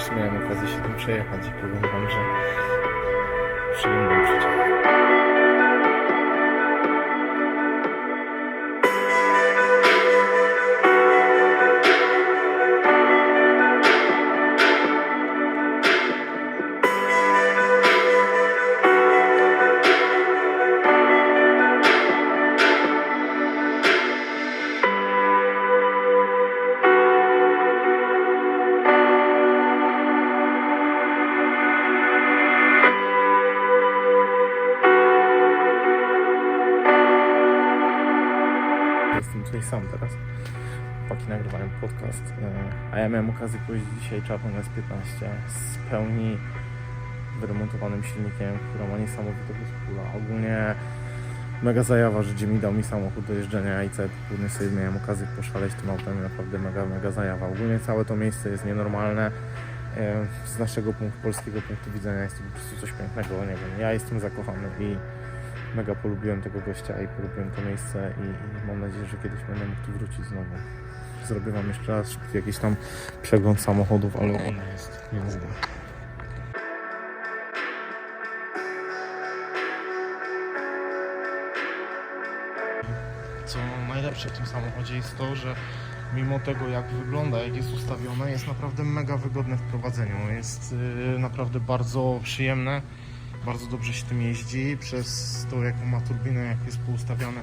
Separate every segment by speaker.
Speaker 1: Już miałem okazję się tym przejechać i powiem Wam, że przyjemny przeciek. Jestem tutaj sam teraz. Chłopaki nagrywają podcast, e, a ja miałem okazję pojeździć dzisiaj czarną S15 z pełni wyremontowanym silnikiem, która ma niesamowitego skóra. Ogólnie mega zajawa, że Jimmy dał mi samochód do jeżdżenia i cały południe sobie miałem okazję poszaleć tym autem naprawdę mega, mega zajawa. Ogólnie całe to miejsce jest nienormalne. E, Z naszego punktu, polskiego punktu widzenia jest to po prostu coś pięknego, nie wiem, ja jestem zakochany i mega polubiłem tego gościa i polubiłem to miejsce i, i mam nadzieję, że kiedyś będę mógł tu wrócić znowu. Zrobię wam jeszcze raz jakiś tam przegląd samochodów, ale ona jest jazda. Co najlepsze w tym samochodzie jest to, że mimo tego jak wygląda, jak jest ustawione, jest naprawdę mega wygodne w prowadzeniu. Jest yy, naprawdę bardzo przyjemne, bardzo dobrze się tym jeździ. Przez to jaką ma turbinę, jak jest poustawiane,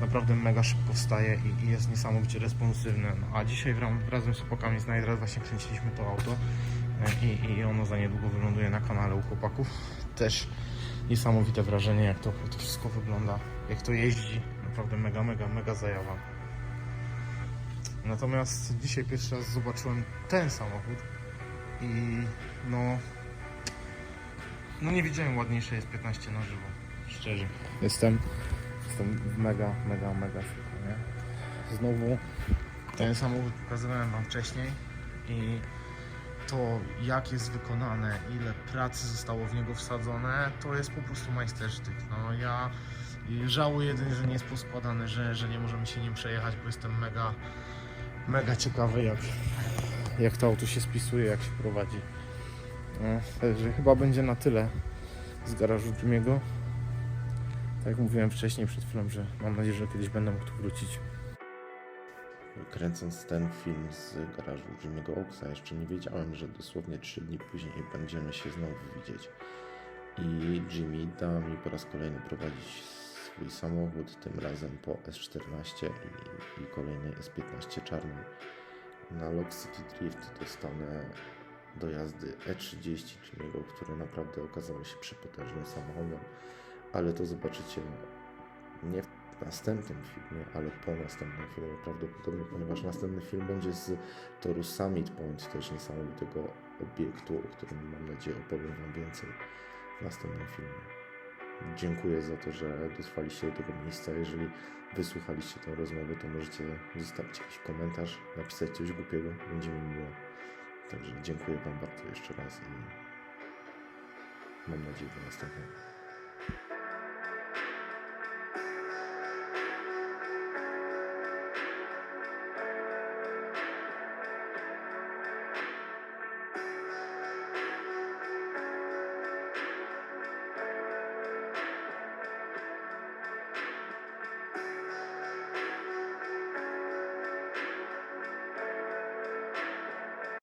Speaker 1: naprawdę mega szybko wstaje i, i jest niesamowicie responsywne. No, a dzisiaj razem z chłopakami z Night właśnie kręciliśmy to auto e, i, i ono za niedługo wyląduje na kanale u chłopaków. Też niesamowite wrażenie, jak to, to wszystko wygląda, jak to jeździ. Naprawdę mega, mega, mega zajawa. Natomiast dzisiaj pierwszy raz zobaczyłem ten samochód i no, no nie widziałem ładniejszej jest 15 na żywo, szczerze. Jestem, jestem w mega, mega, mega szoku, nie? Znowu ten samochód pokazywałem wam wcześniej i to jak jest wykonane, ile pracy zostało w niego wsadzone, to jest po prostu majstersztyk. No ja żałuję jedynie, że nie jest poskładany, że, że nie możemy się nim przejechać, bo jestem mega, mega ciekawy jak, jak to auto się spisuje, jak się prowadzi. Także chyba będzie na tyle z garażu Jimmy'ego. Tak jak mówiłem wcześniej przed chwilą, że mam nadzieję, że kiedyś będę mógł tu wrócić.
Speaker 2: Kręcąc ten film z garażu Jimmy'ego Oaksa, jeszcze nie wiedziałem, że dosłownie 3 dni później będziemy się znowu widzieć. I Jimmy da mi po raz kolejny prowadzić swój samochód, tym razem po S14 i, i kolejnej S15 czarnej. Na Lock City Drift dostanę do jazdy E30 Jimmy'ego, który naprawdę okazał się przepotężnym samochodem, ale to zobaczycie nie w następnym filmie, ale po następnym filmie prawdopodobnie, ponieważ następny film będzie z toru Summit Point, też niesamowitego obiektu, o którym mam nadzieję opowiem Wam więcej w następnym filmie. Dziękuję za to, że dotrwaliście do tego miejsca. Jeżeli wysłuchaliście tę rozmowę, to możecie zostawić jakiś komentarz, napisać coś głupiego, będzie mi miło. Także dziękuję Wam bardzo jeszcze raz i mam nadzieję do następnego.